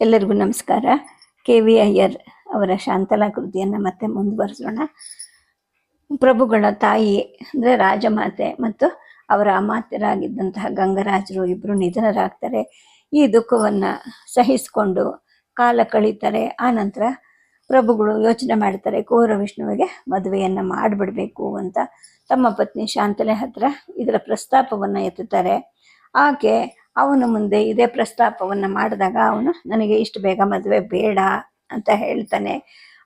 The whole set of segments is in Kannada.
ಎಲ್ಲರಿಗೂ ನಮಸ್ಕಾರ. ಕೆ ವಿ ಅಯ್ಯರ್ ಅವರ ಶಾಂತಲಾ ಕೃತಿಯನ್ನು ಮತ್ತೆ ಮುಂದುವರಿಸೋಣ. ಪ್ರಭುಗಳ ತಾಯಿ ಅಂದರೆ ರಾಜಮಾತೆ ಮತ್ತು ಅವರ ಅಮಾತ್ಯರಾಗಿದ್ದಂತಹ ಗಂಗರಾಜರು ಇಬ್ಬರು ನಿಧನರಾಗ್ತಾರೆ. ಈ ದುಃಖವನ್ನು ಸಹಿಸಿಕೊಂಡು ಕಾಲ ಕಳೀತಾರೆ. ಆನಂತರ ನಂತರ ಪ್ರಭುಗಳು ಯೋಚನೆ ಮಾಡ್ತಾರೆ, ಕೋರ ವಿಷ್ಣುವಿಗೆ ಮದುವೆಯನ್ನು ಮಾಡಿಬಿಡಬೇಕು ಅಂತ. ತಮ್ಮ ಪತ್ನಿ ಶಾಂತಲೆ ಹತ್ರ ಇದರ ಪ್ರಸ್ತಾಪವನ್ನು ಎತ್ತುತ್ತಾರೆ. ಆಕೆ ಅವನ ಮುಂದೆ ಇದೇ ಪ್ರಸ್ತಾಪವನ್ನು ಮಾಡಿದಾಗ ಅವನು, ನನಗೆ ಇಷ್ಟು ಬೇಗ ಮದುವೆ ಬೇಡ ಅಂತ ಹೇಳ್ತಾನೆ.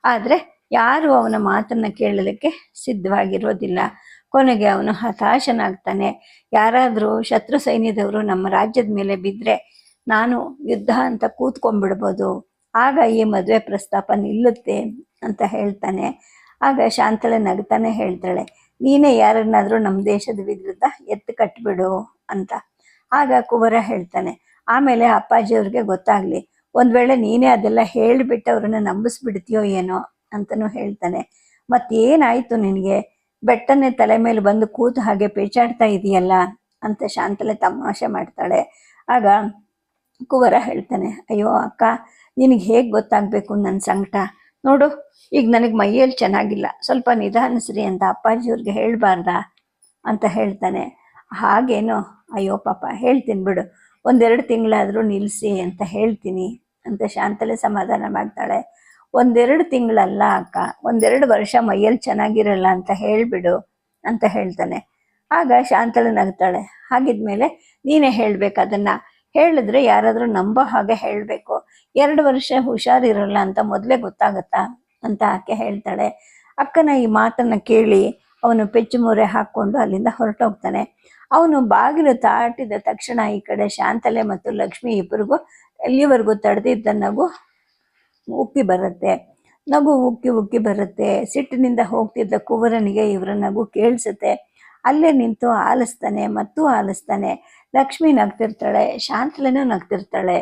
ಆದರೆ ಯಾರು ಅವನ ಮಾತನ್ನು ಕೇಳಲಿಕ್ಕೆ ಸಿದ್ಧವಾಗಿರೋದಿಲ್ಲ. ಕೊನೆಗೆ ಅವನು ಹತಾಶನಾಗ್ತಾನೆ. ಯಾರಾದರೂ ಶತ್ರು ಸೈನ್ಯದವರು ನಮ್ಮ ರಾಜ್ಯದ ಮೇಲೆ ಬಿದ್ದರೆ ನಾನು ಯುದ್ಧ ಅಂತ ಕೂತ್ಕೊಂಡ್ಬಿಡ್ಬೋದು. ಆಗ ಈ ಮದುವೆ ಪ್ರಸ್ತಾಪ ನಿಲ್ಲುತ್ತೆ ಅಂತ ಹೇಳ್ತಾನೆ. ಆಗ ಶಾಂತಳೆ ನಗ್ತಾನೆ ಹೇಳ್ತಾಳೆ, ನೀನೇ ಯಾರನ್ನಾದರೂ ನಮ್ಮ ದೇಶದ ವಿರುದ್ಧ ಎತ್ತು ಕಟ್ಬಿಡು ಅಂತ. ಆಗ ಕುವರ ಹೇಳ್ತಾನೆ, ಆಮೇಲೆ ಅಪ್ಪಾಜಿ ಅವ್ರಿಗೆ ಗೊತ್ತಾಗ್ಲಿ, ಒಂದ್ ವೇಳೆ ನೀನೇ ಅದೆಲ್ಲ ಹೇಳಿಬಿಟ್ಟು ಅವ್ರನ್ನ ನಂಬಿಸ್ಬಿಡ್ತೀಯೋ ಏನೋ ಅಂತನೂ ಹೇಳ್ತಾನೆ. ಮತ್ತೇನಾಯ್ತು ನಿನಗೆ? ಬೆಟ್ಟನೆ ತಲೆ ಮೇಲೆ ಬಂದು ಕೂತು ಹಾಗೆ ಪೇಚಾಡ್ತಾ ಇದೆಯಲ್ಲ ಅಂತ ಶಾಂತಲೆ ತಮಾಷೆ ಮಾಡ್ತಾಳೆ. ಆಗ ಕುವರ ಹೇಳ್ತಾನೆ, ಅಯ್ಯೋ ಅಕ್ಕ, ನಿನಗೆ ಹೇಗೆ ಗೊತ್ತಾಗಬೇಕು ನನ್ನ ಸಂಕಟ? ನೋಡು, ಈಗ ನನಗೆ ಮೈಯಲ್ಲಿ ಚೆನ್ನಾಗಿಲ್ಲ, ಸ್ವಲ್ಪ ನಿಧಾನಿಸ್ರಿ ಅಂತ ಅಪ್ಪಾಜಿ ಅವ್ರಿಗೆ ಹೇಳ್ಬಾರ್ದಾ? ಅಂತ ಹೇಳ್ತಾನೆ. ಹಾಗೇನೋ? ಅಯ್ಯೋ ಪಾಪ, ಹೇಳ್ತೀನಿ ಬಿಡು. ಒಂದೆರಡು ತಿಂಗಳಾದರೂ ನಿಲ್ಲಿಸಿ ಅಂತ ಹೇಳ್ತೀನಿ ಅಂತ ಶಾಂತಲೆ ಸಮಾಧಾನ ಮಾಡ್ತಾಳೆ. ಒಂದೆರಡು ತಿಂಗಳಲ್ಲ ಅಕ್ಕ, ಒಂದೆರಡು ವರ್ಷ ಮೈಯಲ್ಲಿ ಚೆನ್ನಾಗಿರಲ್ಲ ಅಂತ ಹೇಳಿಬಿಡು ಅಂತ ಹೇಳ್ತಾನೆ. ಆಗ ಶಾಂತಲೆ ನಗ್ತಾಳೆ. ಹಾಗಿದ್ಮೇಲೆ ನೀನೇ ಹೇಳಬೇಕು ಅದನ್ನು. ಹೇಳಿದ್ರೆ ಯಾರಾದರೂ ನಂಬೋ ಹಾಗೆ ಹೇಳಬೇಕು. ಎರಡು ವರ್ಷ ಹುಷಾರಿರಲ್ಲ ಅಂತ ಮೊದಲೇ ಗೊತ್ತಾಗತ್ತಾ ಅಂತ ಆಕೆ ಹೇಳ್ತಾಳೆ. ಅಕ್ಕನ ಈ ಮಾತನ್ನು ಕೇಳಿ ಅವನು ಪೆಚ್ಚು ಮೊರೆ ಹಾಕ್ಕೊಂಡು ಅಲ್ಲಿಂದ ಹೊರಟೋಗ್ತಾನೆ. ಅವನು ಬಾಗಿಲು ತಾಟಿದ ತಕ್ಷಣ ಈ ಕಡೆ ಶಾಂತಲೆ ಮತ್ತು ಲಕ್ಷ್ಮಿ ಇಬ್ಬರಿಗೂ ಎಲ್ಲಿವರೆಗೂ ತಡೆದಿದ್ದ ನಗು ಉಕ್ಕಿ ಬರುತ್ತೆ. ನಗು ಉಕ್ಕಿ ಉಕ್ಕಿ ಬರುತ್ತೆ. ಸಿಟ್ಟಿನಿಂದ ಹೋಗ್ತಿದ್ದ ಕುವರನಿಗೆ ಇವರ ನಗು ಕೇಳಿಸುತ್ತೆ. ಅಲ್ಲೇ ನಿಂತು ಆಲಿಸ್ತಾನೆ, ಮತ್ತು ಆಲಿಸ್ತಾನೆ. ಲಕ್ಷ್ಮಿ ನಗ್ತಿರ್ತಾಳೆ, ಶಾಂತಲೆನೂ ನಗ್ತಿರ್ತಾಳೆ.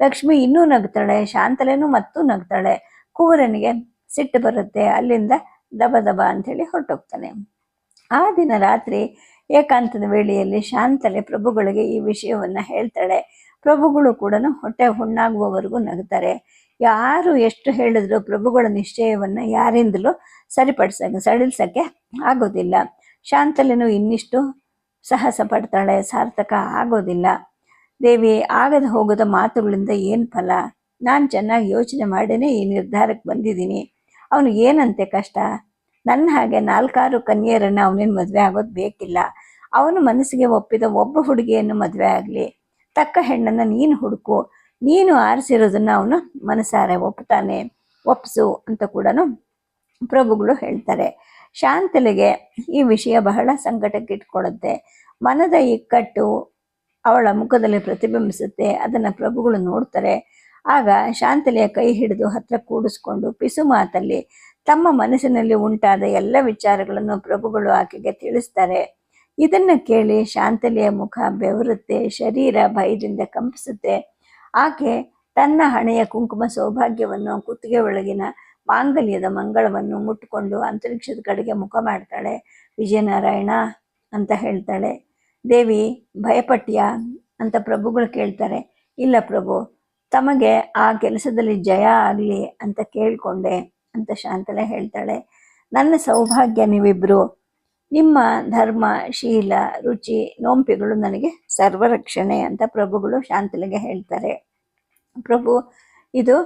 ಲಕ್ಷ್ಮಿ ಇನ್ನೂ ನಗ್ತಾಳೆ, ಶಾಂತಲೆನೂ ಮತ್ತು ನಗ್ತಾಳೆ. ಕುವರನಿಗೆ ಸಿಟ್ಟು ಬರುತ್ತೆ, ಅಲ್ಲಿಂದ ದಬ ದಬ ಅಂಥೇಳಿ ಹೊರಟೋಗ್ತಾನೆ. ಆ ದಿನ ರಾತ್ರಿ ಏಕಾಂತದ ವೇಳೆಯಲ್ಲಿ ಶಾಂತಲೆ ಪ್ರಭುಗಳಿಗೆ ಈ ವಿಷಯವನ್ನು ಹೇಳ್ತಾಳೆ. ಪ್ರಭುಗಳು ಕೂಡ ಹೊಟ್ಟೆ ಹುಣ್ಣಾಗುವವರೆಗೂ ನಗ್ತಾರೆ. ಯಾರು ಎಷ್ಟು ಹೇಳಿದ್ರು ಪ್ರಭುಗಳ ನಿಶ್ಚಯವನ್ನು ಯಾರಿಂದಲೂ ಸರಿಪಡಿಸ ಸಡಿಲ್ಸೋಕ್ಕೆ ಆಗೋದಿಲ್ಲ. ಶಾಂತಲೆನು ಇನ್ನಿಷ್ಟು ಸಾಹಸ ಪಡ್ತಾಳೆ. ಸಾರ್ಥಕ ಆಗೋದಿಲ್ಲ. ದೇವಿ, ಆಗದ ಹೋಗದ ಮಾತುಗಳಿಂದ ಏನು ಫಲ? ನಾನು ಚೆನ್ನಾಗಿ ಯೋಚನೆ ಮಾಡೇನೆ, ಈ ನಿರ್ಧಾರಕ್ಕೆ ಬಂದಿದ್ದೀನಿ. ಅವನು ಏನಂತೆ ಕಷ್ಟ? ನನ್ನ ಹಾಗೆ ನಾಲ್ಕಾರು ಕನ್ಯರನ್ನು ಅವನೇನು ಮದುವೆ ಆಗೋದು ಬೇಕಿಲ್ಲ. ಅವನು ಮನಸ್ಸಿಗೆ ಒಪ್ಪಿದ ಒಬ್ಬ ಹುಡುಗಿಯನ್ನು ಮದುವೆ ಆಗಲಿ. ತಕ್ಕ ಹೆಣ್ಣನ್ನು ನೀನು ಹುಡುಕು. ನೀನು ಆರಿಸಿರೋದನ್ನು ಅವನು ಮನಸಾರೆ ಒಪ್ಪುತ್ತಾನೆ ಒಪ್ಸು ಅಂತ ಕೂಡ ಪ್ರಭುಗಳು ಹೇಳ್ತಾರೆ. ಶಾಂತಲೆಗೆ ಈ ವಿಷಯ ಬಹಳ ಸಂಕಟಕ್ಕೆ ಇಟ್ಕೊಡುತ್ತೆ ಮನದ ಇಕ್ಕಟ್ಟು ಅವಳ ಮುಖದಲ್ಲಿ ಪ್ರತಿಬಿಂಬಿಸುತ್ತೆ. ಅದನ್ನು ಪ್ರಭುಗಳು ನೋಡ್ತಾರೆ. ಆಗ ಶಾಂತಲೆಯ ಕೈ ಹಿಡಿದು ಹತ್ರ ಕೂಡಿಸ್ಕೊಂಡು ಪಿಸು ಮಾತಲ್ಲಿ ತಮ್ಮ ಮನಸ್ಸಿನಲ್ಲಿ ಉಂಟಾದ ಎಲ್ಲ ವಿಚಾರಗಳನ್ನು ಪ್ರಭುಗಳು ಆಕೆಗೆ ತಿಳಿಸ್ತಾರೆ. ಇದನ್ನ ಕೇಳಿ ಶಾಂತಲೆಯ ಮುಖ ಬೆವರುತ್ತೆ, ಶರೀರ ಭಯದಿಂದ ಕಂಪಿಸುತ್ತೆ. ಆಕೆ ತನ್ನ ಹಣೆಯ ಕುಂಕುಮ ಸೌಭಾಗ್ಯವನ್ನು ಕುತ್ತಿಗೆ ಒಳಗಿನ ಮಾಂಗಲ್ಯದ ಮಂಗಳವನ್ನು ಮುಟ್ಟುಕೊಂಡು ಅಂತರಿಕ್ಷದ ಕಡೆಗೆ ಮುಖ ಮಾಡ್ತಾಳೆ. ವಿಜಯನಾರಾಯಣ ಅಂತ ಹೇಳ್ತಾಳೆ. ದೇವಿ, ಭಯಪಟ್ಟಿಯ? ಅಂತ ಪ್ರಭುಗಳು ಕೇಳ್ತಾರೆ. ಇಲ್ಲ ಪ್ರಭು, ತಮಗೆ ಆ ಕೆಲಸದಲ್ಲಿ ಜಯ ಆಗಲಿ ಅಂತ ಕೇಳಿಕೊಂಡೆ ಅಂತ ಶಾಂತಲೆ ಹೇಳ್ತಾಳೆ. ನನ್ನ ಸೌಭಾಗ್ಯ ನೀವಿಬ್ರು ನಿಮ್ಮ ಧರ್ಮ, ಶೀಲ, ರುಚಿ, ನೋಂಪಿಗಳು ನನಗೆ ಸರ್ವರಕ್ಷಣೆ ಅಂತ ಪ್ರಭುಗಳು ಶಾಂತಲೆಗೆ ಹೇಳ್ತಾರೆ. ಪ್ರಭು, ಇದು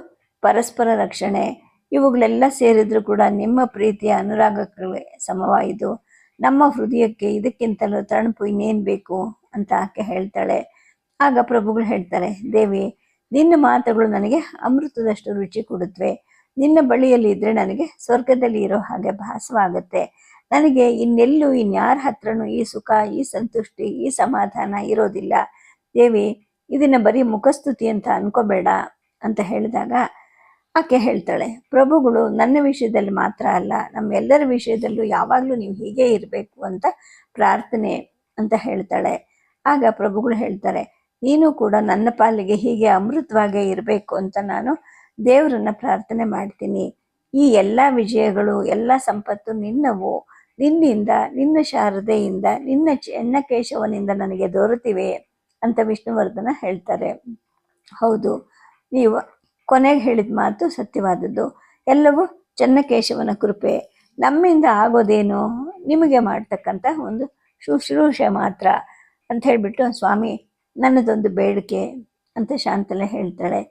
ಪರಸ್ಪರ ರಕ್ಷಣೆ. ಇವುಗಳೆಲ್ಲ ಸೇರಿದ್ರು ಕೂಡ ನಿಮ್ಮ ಪ್ರೀತಿಯ ಅನುರಾಗಕ್ಕೆ ಸಮವಾಯಿತು. ನಮ್ಮ ಹೃದಯಕ್ಕೆ ಇದಕ್ಕಿಂತಲೂ ತಣುಪು ಇನ್ನೇನು ಬೇಕು ಅಂತ ಆಕೆ ಹೇಳ್ತಾಳೆ. ಆಗ ಪ್ರಭುಗಳು ಹೇಳ್ತಾರೆ, ದೇವಿ, ನಿನ್ನ ಮಾತುಗಳು ನನಗೆ ಅಮೃತದಷ್ಟು ರುಚಿ ಕೊಡುತ್ತವೆ ನಿನ್ನ ಬಳಿಯಲ್ಲಿ ಇದ್ರೆ ನನಗೆ ಸ್ವರ್ಗದಲ್ಲಿ ಇರೋ ಹಾಗೆ ಭಾಸವಾಗುತ್ತೆ. ನನಗೆ ಇನ್ನೆಲ್ಲೂ ಇನ್ಯಾರ ಹತ್ರನೂ ಈ ಸುಖ, ಈ ಸಂತುಷ್ಟಿ, ಈ ಸಮಾಧಾನ ಇರೋದಿಲ್ಲ. ದೇವಿ, ಇದನ್ನ ಬರೀ ಮುಖಸ್ತುತಿ ಅಂತ ಅನ್ಕೋಬೇಡ ಅಂತ ಹೇಳಿದಾಗ ಆಕೆ ಹೇಳ್ತಾಳೆ, ಪ್ರಭುಗಳು ನನ್ನ ವಿಷಯದಲ್ಲಿ ಮಾತ್ರ ಅಲ್ಲ, ನಮ್ಮೆಲ್ಲರ ವಿಷಯದಲ್ಲೂ ಯಾವಾಗಲೂ ನೀವು ಹೀಗೆ ಇರಬೇಕು ಅಂತ ಪ್ರಾರ್ಥನೆ ಅಂತ ಹೇಳ್ತಾಳೆ. ಆಗ ಪ್ರಭುಗಳು ಹೇಳ್ತಾರೆ, ನೀನು ಕೂಡ ನನ್ನ ಪಾಲಿಗೆ ಹೀಗೆ ಅಮೃತವಾಗೇ ಇರಬೇಕು ಅಂತ ನಾನು ದೇವರನ್ನ ಪ್ರಾರ್ಥನೆ ಮಾಡ್ತೀನಿ. ಈ ಎಲ್ಲ ವಿಜಯಗಳು, ಎಲ್ಲ ಸಂಪತ್ತು ನಿನ್ನವು. ನಿನ್ನಿಂದ, ನಿನ್ನ ಶಾರದೆಯಿಂದ, ನಿನ್ನ ಚೆನ್ನಕೇಶವನಿಂದ ನನಗೆ ದೊರೆತಿವೆ ಅಂತ ವಿಷ್ಣುವರ್ಧನ ಹೇಳ್ತಾರೆ. ಹೌದು, ನೀವು ಕೊನೆಗೆ ಹೇಳಿದ ಮಾತು ಸತ್ಯವಾದದ್ದು. ಎಲ್ಲವೂ ಚೆನ್ನಕೇಶವನ ಕೃಪೆ. ನಮ್ಮಿಂದ ಆಗೋದೇನು ನಿಮಗೆ ಮಾಡ್ತಕ್ಕಂಥ ಒಂದು ಶುಶ್ರೂಷೆ ಮಾತ್ರ ಅಂತ ಹೇಳಿಬಿಟ್ಟು ಸ್ವಾಮಿ, ನನ್ನದೊಂದು ಬೇಡಿಕೆ ಅಂತ ಶಾಂತಲೆ ಹೇಳ್ತಾಳೆ.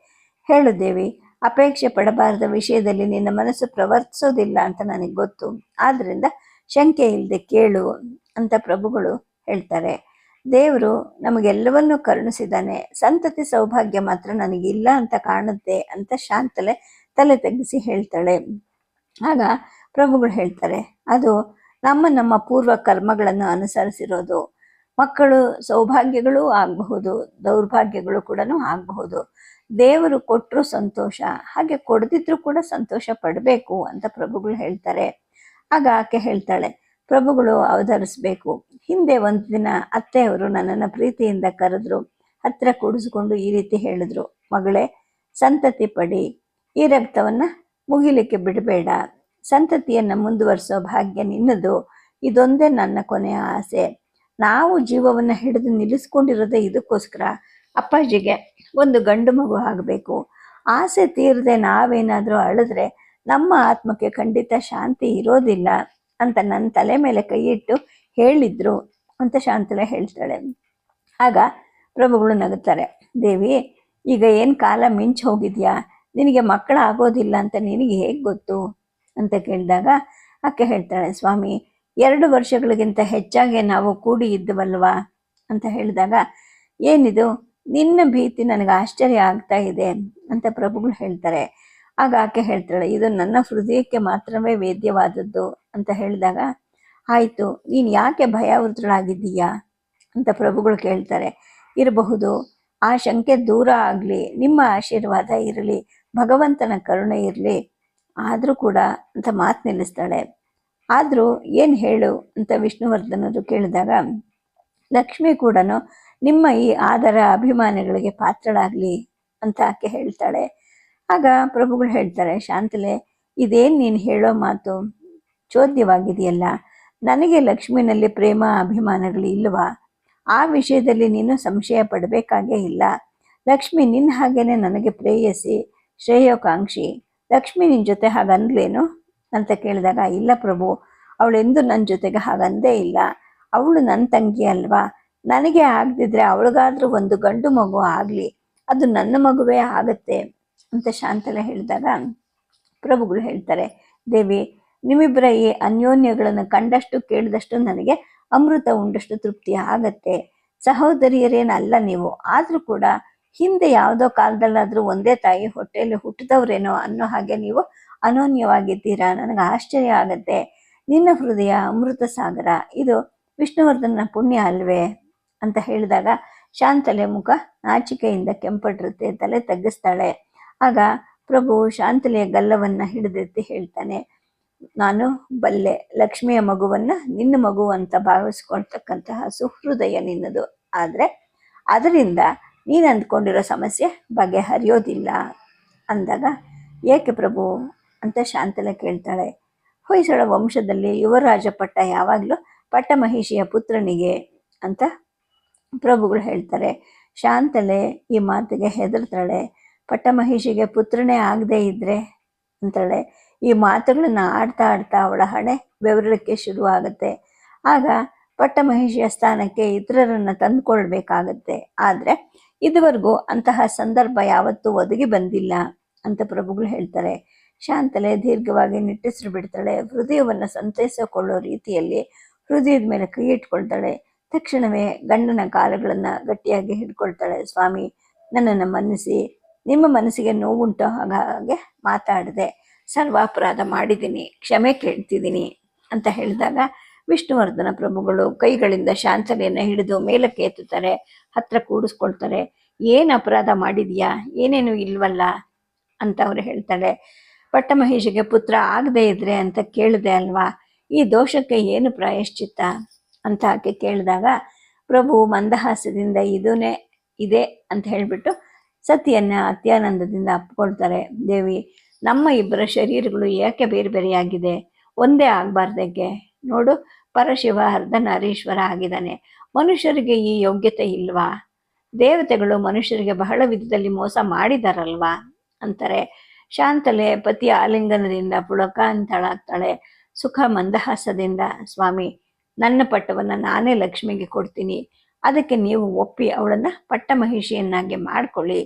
ಹೇಳು ದೇವಿ, ಅಪೇಕ್ಷೆ ಪಡಬಾರದ ವಿಷಯದಲ್ಲಿ ನಿನ್ನ ಮನಸ್ಸು ಪ್ರವರ್ತಿಸೋದಿಲ್ಲ ಅಂತ ನನಗೆ ಗೊತ್ತು. ಆದ್ದರಿಂದ ಶಂಕೆ ಇಲ್ಲದೆ ಕೇಳು ಅಂತ ಪ್ರಭುಗಳು ಹೇಳ್ತಾರೆ. ದೇವರು ನಮಗೆಲ್ಲವನ್ನೂ ಕರುಣಿಸಿದ್ದಾನೆ. ಸಂತತಿ ಸೌಭಾಗ್ಯ ಮಾತ್ರ ನನಗಿಲ್ಲ ಅಂತ ಕಾಣುತ್ತೆ ಅಂತ ಶಾಂತಲೆ ತಲೆ ತಗ್ಗಿಸಿ ಹೇಳ್ತಾಳೆ. ಆಗ ಪ್ರಭುಗಳು ಹೇಳ್ತಾರೆ, ಅದು ನಮ್ಮ ನಮ್ಮ ಪೂರ್ವ ಕರ್ಮಗಳನ್ನು ಅನುಸರಿಸಿರೋದು. ಮಕ್ಕಳು ಸೌಭಾಗ್ಯಗಳು ಆಗಬಹುದು, ದೌರ್ಭಾಗ್ಯಗಳು ಕೂಡ ಆಗಬಹುದು. ದೇವರು ಕೊಟ್ಟರು ಸಂತೋಷ, ಹಾಗೆ ಕೊಡದಿದ್ರು ಕೂಡ ಸಂತೋಷ ಪಡಬೇಕು ಅಂತ ಪ್ರಭುಗಳು ಹೇಳ್ತಾರೆ. ಆಗ ಆಕೆ ಹೇಳ್ತಾಳೆ, ಪ್ರಭುಗಳು ಅವತರಿಸ್ಬೇಕು. ಹಿಂದೆ ಒಂದು ದಿನ ಅತ್ತೆಯವರು ನನ್ನನ್ನು ಪ್ರೀತಿಯಿಂದ ಕರೆದ್ರು, ಹತ್ರ ಕೂಡಿಸ್ಕೊಂಡು ಈ ರೀತಿ ಹೇಳಿದ್ರು, ಮಗಳೇ, ಸಂತತಿ ಪಡಿ, ಈ ರಕ್ತವನ್ನು ಮುಗಿಲಿಕ್ಕೆ ಬಿಡಬೇಡ. ಸಂತತಿಯನ್ನು ಮುಂದುವರಿಸೋ ಭಾಗ್ಯ ನಿನ್ನದು, ಇದೊಂದೇ ನನ್ನ ಕೊನೆಯ ಆಸೆ. ನಾವು ಜೀವವನ್ನು ಹಿಡಿದು ನಿಲ್ಲಿಸ್ಕೊಂಡಿರೋದೇ ಇದಕ್ಕೋಸ್ಕರ ಅಪ್ಪಾಜಿಗೆ ಒಂದು ಗಂಡು ಮಗು ಆಗಬೇಕು. ಆಸೆ ತೀರದೆ ನಾವೇನಾದರೂ ಅಳಿದ್ರೆ ನಮ್ಮ ಆತ್ಮಕ್ಕೆ ಖಂಡಿತ ಶಾಂತಿ ಇರೋದಿಲ್ಲ ಅಂತ ನನ್ನ ತಲೆ ಮೇಲೆ ಕೈ ಇಟ್ಟು ಹೇಳಿದ್ರು ಅಂತ ಶಾಂತಲೆ ಹೇಳ್ತಾಳೆ. ಆಗ ಪ್ರಭುಗಳು ನಗುತ್ತಾರೆ, ದೇವಿ, ಈಗ ಏನು ಕಾಲ ಮಿಂಚ್ ಹೋಗಿದ್ಯಾ? ನಿನಗೆ ಮಕ್ಕಳ ಆಗೋದಿಲ್ಲ ಅಂತ ನಿನಗೆ ಹೇಗೆ ಗೊತ್ತು? ಅಂತ ಕೇಳಿದಾಗ ಅಕ್ಕೆ ಹೇಳ್ತಾಳೆ, ಸ್ವಾಮಿ, ಎರಡು ವರ್ಷಗಳಿಗಿಂತ ಹೆಚ್ಚಾಗಿ ನಾವು ಕೂಡಿ ಇದ್ದವಲ್ವಾ? ಅಂತ ಹೇಳಿದಾಗ, ಏನಿದು? ನಿನ್ನ ಭೀತಿ ನನಗೆ ಆಶ್ಚರ್ಯ ಆಗ್ತಾ ಇದೆ ಅಂತ ಪ್ರಭುಗಳು ಹೇಳ್ತಾರೆ. ಆಗ ಆಕೆ ಹೇಳ್ತಾಳೆ, ಇದು ನನ್ನ ಹೃದಯಕ್ಕೆ ಮಾತ್ರವೇ ವೇದ್ಯವಾದದ್ದು ಅಂತ ಹೇಳಿದಾಗ, ಆಯಿತು, ನೀನು ಯಾಕೆ ಭಯಾವೃತಳಾಗಿದ್ದೀಯಾ? ಅಂತ ಪ್ರಭುಗಳು ಕೇಳ್ತಾರೆ, ಇರಬಹುದು, ಆ ಶಂಕೆ ದೂರ ಆಗಲಿ, ನಿಮ್ಮ ಆಶೀರ್ವಾದ ಇರಲಿ, ಭಗವಂತನ ಕರುಣೆ ಇರಲಿ, ಆದರೂ ಕೂಡ ಅಂತ ಮಾತು ನಿಲ್ಲಿಸ್ತಾಳೆ. ಆದರೂ ಏನು ಹೇಳು ಅಂತ ವಿಷ್ಣುವರ್ಧನರು ಕೇಳಿದಾಗ, ಲಕ್ಷ್ಮಿ ಕೂಡ ನಿಮ್ಮ ಈ ಆದರ ಅಭಿಮಾನಿಗಳಿಗೆ ಪಾತ್ರಳಾಗಲಿ ಅಂತ ಆಕೆ ಹೇಳ್ತಾಳೆ. ಆಗ ಪ್ರಭುಗಳು ಹೇಳ್ತಾರೆ, ಶಾಂತಲೆ, ಇದೇನು ನೀನು ಹೇಳೋ ಮಾತು? ಚೋದ್ಯವಾಗಿದೆಯಲ್ಲ. ನನಗೆ ಲಕ್ಷ್ಮಿನಲ್ಲಿ ಪ್ರೇಮ, ಅಭಿಮಾನಗಳು ಇಲ್ವಾ? ಆ ವಿಷಯದಲ್ಲಿ ನೀನು ಸಂಶಯ ಪಡಬೇಕಾಗೇ ಇಲ್ಲ. ಲಕ್ಷ್ಮಿ ನಿನ್ನ ಹಾಗೇನೆ ನನಗೆ ಪ್ರೇಯಸಿ, ಶ್ರೇಯೋಕಾಂಕ್ಷಿ. ಲಕ್ಷ್ಮಿ ನಿನ್ನ ಜೊತೆ ಹಾಗನ್ಲೇನು ಅಂತ ಕೇಳಿದಾಗ, ಇಲ್ಲ ಪ್ರಭು ಅವಳೆಂದು ನನ್ನ ಜೊತೆಗೆ ಹಾಗಂದೇ ಇಲ್ಲ. ಅವಳು ನನ್ನ ತಂಗಿ ಅಲ್ವಾ? ನನಗೆ ಆಗದಿದ್ರೆ ಅವಳಿಗಾದ್ರೂ ಒಂದು ಗಂಡು ಮಗು ಆಗಲಿ. ಅದು ನನ್ನ ಮಗುವೇ ಆಗತ್ತೆ. ಅಂತ ಶಾಂತಲೆ ಹೇಳಿದಾಗ ಪ್ರಭುಗಳು ಹೇಳ್ತಾರೆ, ದೇವಿ, ನಿಮ್ಮಿಬ್ಬರ ಈ ಅನ್ಯೋನ್ಯಗಳನ್ನು ಕಂಡಷ್ಟು ಕೇಳಿದಷ್ಟು ನನಗೆ ಅಮೃತ ಉಂಡಷ್ಟು ತೃಪ್ತಿ ಆಗತ್ತೆ. ಸಹೋದರಿಯರೇನಲ್ಲ ನೀವು, ಆದರೂ ಕೂಡ ಹಿಂದೆ ಯಾವುದೋ ಕಾಲದಲ್ಲಾದರೂ ಒಂದೇ ತಾಯಿ ಹೊಟ್ಟೆಯಲ್ಲಿ ಹುಟ್ಟಿದವ್ರೇನೋ ಅನ್ನೋ ಹಾಗೆ ನೀವು ಅನೋನ್ಯವಾಗಿದ್ದೀರಾ? ನನಗೆ ಆಶ್ಚರ್ಯ ಆಗತ್ತೆ. ನಿನ್ನ ಹೃದಯ ಅಮೃತ ಸಾಗರ, ಇದು ವಿಷ್ಣುವರ್ಧನ ಪುಣ್ಯ ಅಲ್ವೇ? ಅಂತ ಹೇಳಿದಾಗ ಶಾಂತಲೆ ಮುಖ ನಾಚಿಕೆಯಿಂದ ಕೆಂಪಟ್ಟಿರುತ್ತೆ, ತಲೆ ತಗ್ಗಿಸ್ತಾಳೆ. ಆಗ ಪ್ರಭು ಶಾಂತಲೆಯ ಗಲ್ಲವನ್ನ ಹಿಡಿದೆತ್ತಿ ಹೇಳ್ತಾನೆ, ನಾನು ಬಲ್ಲೆ ಲಕ್ಷ್ಮಿಯ ಮಗುವನ್ನ ನಿನ್ನ ಮಗು ಅಂತ ಭಾವಿಸ್ಕೊಳ್ತಕ್ಕಂತಹ ಸುಹೃದಯ ನಿನ್ನದು. ಆದ್ರೆ ಅದರಿಂದ ನೀನು ಅಂದ್ಕೊಂಡಿರೋ ಸಮಸ್ಯೆ ಬಗೆಹರಿಯೋದಿಲ್ಲ. ಅಂದಾಗ, ಏಕೆ ಪ್ರಭು? ಅಂತ ಶಾಂತಲೆ ಕೇಳ್ತಾಳೆ ಹೊಯ್ಸಳ ವಂಶದಲ್ಲಿ ಯುವರಾಜ ಪಟ್ಟ ಯಾವಾಗಲೂ ಪಟ್ಟ ಮಹಿಷಿಯ ಪುತ್ರನಿಗೆ ಅಂತ ಪ್ರಭುಗಳು ಹೇಳ್ತಾರೆ. ಶಾಂತಲೆ ಈ ಮಾತಿಗೆ ಹೆದರ್ತಾಳೆ ಪಟ್ಟಮಹಿಷಿಗೆ ಪುತ್ರನೇ ಆಗದೆ ಇದ್ರೆ ಅಂತಾಳೆ ಈ ಮಾತುಗಳನ್ನು ಆಡ್ತಾ ಆಡ್ತಾ ಅವಳ ಹಣೆ ಬೆವರಲಿಕ್ಕೆ ಶುರುವಾಗುತ್ತೆ. ಆಗ ಪಟ್ಟಮಹಿಷಿಯ ಸ್ಥಾನಕ್ಕೆ ಇತರರನ್ನು ತಂದುಕೊಳ್ಬೇಕಾಗತ್ತೆ. ಆದರೆ ಇದುವರೆಗೂ ಅಂತಹ ಸಂದರ್ಭ ಯಾವತ್ತೂ ಒದಗಿ ಬಂದಿಲ್ಲ ಅಂತ ಪ್ರಭುಗಳು ಹೇಳ್ತಾರೆ. ಶಾಂತಲೆ ದೀರ್ಘವಾಗಿ ನಿಟ್ಟಿಸಿರು ಬಿಡ್ತಾಳೆ. ಹೃದಯವನ್ನು ಸಂತೈಸಿಕೊಳ್ಳೋ ರೀತಿಯಲ್ಲಿ ಹೃದಯದ ಮೇಲೆ ಕೈ ಇಟ್ಕೊಳ್ತಾಳೆ. ತಕ್ಷಣವೇ ಗಂಡನ ಕಾಲುಗಳನ್ನ ಗಟ್ಟಿಯಾಗಿ ಹಿಡ್ಕೊಳ್ತಾಳೆ. ಸ್ವಾಮಿ, ನನ್ನನ್ನು ಮನ್ನಿಸಿ ನಿಮ್ಮ ಮನಸ್ಸಿಗೆ ನೋವುಂಟು ಹಾಗೆ ಮಾತಾಡಿದೆ, ಸರ್ವಾಪರಾಧ ಮಾಡಿದ್ದೀನಿ, ಕ್ಷಮೆ ಕೇಳ್ತಿದ್ದೀನಿ ಅಂತ ಹೇಳಿದಾಗ ವಿಷ್ಣುವರ್ಧನ ಪ್ರಭುಗಳು ಕೈಗಳಿಂದ ಶಾಂತನೆಯನ್ನು ಹಿಡಿದು ಮೇಲಕ್ಕೆ ಎತ್ತುತ್ತಾರೆ, ಹತ್ರ ಕೂಡಿಸ್ಕೊಳ್ತಾರೆ, ಏನು ಅಪರಾಧ ಮಾಡಿದ್ಯಾ? ಏನೇನು ಇಲ್ವಲ್ಲ? ಅಂತ ಅವರು ಹೇಳ್ತಾರೆ. ಪಟ್ಟಮಹಿಷಿಗೆ ಪುತ್ರ ಆಗದೆ ಇದ್ರೆ ಅಂತ ಕೇಳಿದೆ ಅಲ್ವಾ? ಈ ದೋಷಕ್ಕೆ ಏನು ಪ್ರಾಯಶ್ಚಿತ್ತ? ಅಂತ ಆಕೆ ಕೇಳಿದಾಗ, ಪ್ರಭು ಮಂದಹಾಸದಿಂದ ಇದೂ ಇದೆ ಅಂತ ಹೇಳಿಬಿಟ್ಟು ಸತಿಯನ್ನ ಅತ್ಯಾನಂದದಿಂದ ಅಪ್ಪಿಕೊಳ್ತಾರೆ. ದೇವಿ, ನಮ್ಮ ಇಬ್ಬರ ಶರೀರಗಳು ಯಾಕೆ ಬೇರೆ ಬೇರೆಯಾಗಿದೆ? ಒಂದೇ ಆಗಬಾರ್ದಕ್ಕೆ ನೋಡು, ಪರಶಿವ ಅರ್ಧನಾರೀಶ್ವರ ಆಗಿದ್ದಾನೆ. ಮನುಷ್ಯರಿಗೆ ಈ ಯೋಗ್ಯತೆ ಇಲ್ವಾ? ದೇವತೆಗಳು ಮನುಷ್ಯರಿಗೆ ಬಹಳ ವಿಧದಲ್ಲಿ ಮೋಸ ಮಾಡಿದಾರಲ್ವಾ? ಅಂತಾರೆ. ಶಾಂತಲೆ ಪತಿ ಆಲಿಂಗನದಿಂದ ಪುಳಕ ಅಂತಳಾಗ್ತಾಳೆ ಸುಖ ಮಂದಹಾಸದಿಂದ. ಸ್ವಾಮಿ, ನನ್ನ ಪಟ್ಟವನ್ನ ನಾನೇ ಲಕ್ಷ್ಮಿಗೆ ಕೊಡ್ತೀನಿ. ಅದಕ್ಕೆ ನೀವು ಒಪ್ಪಿ ಅವಳನ್ನ ಪಟ್ಟ ಮಹಿಷಿಯನ್ನಾಗಿ ಮಾಡ್ಕೊಳ್ಳಿ.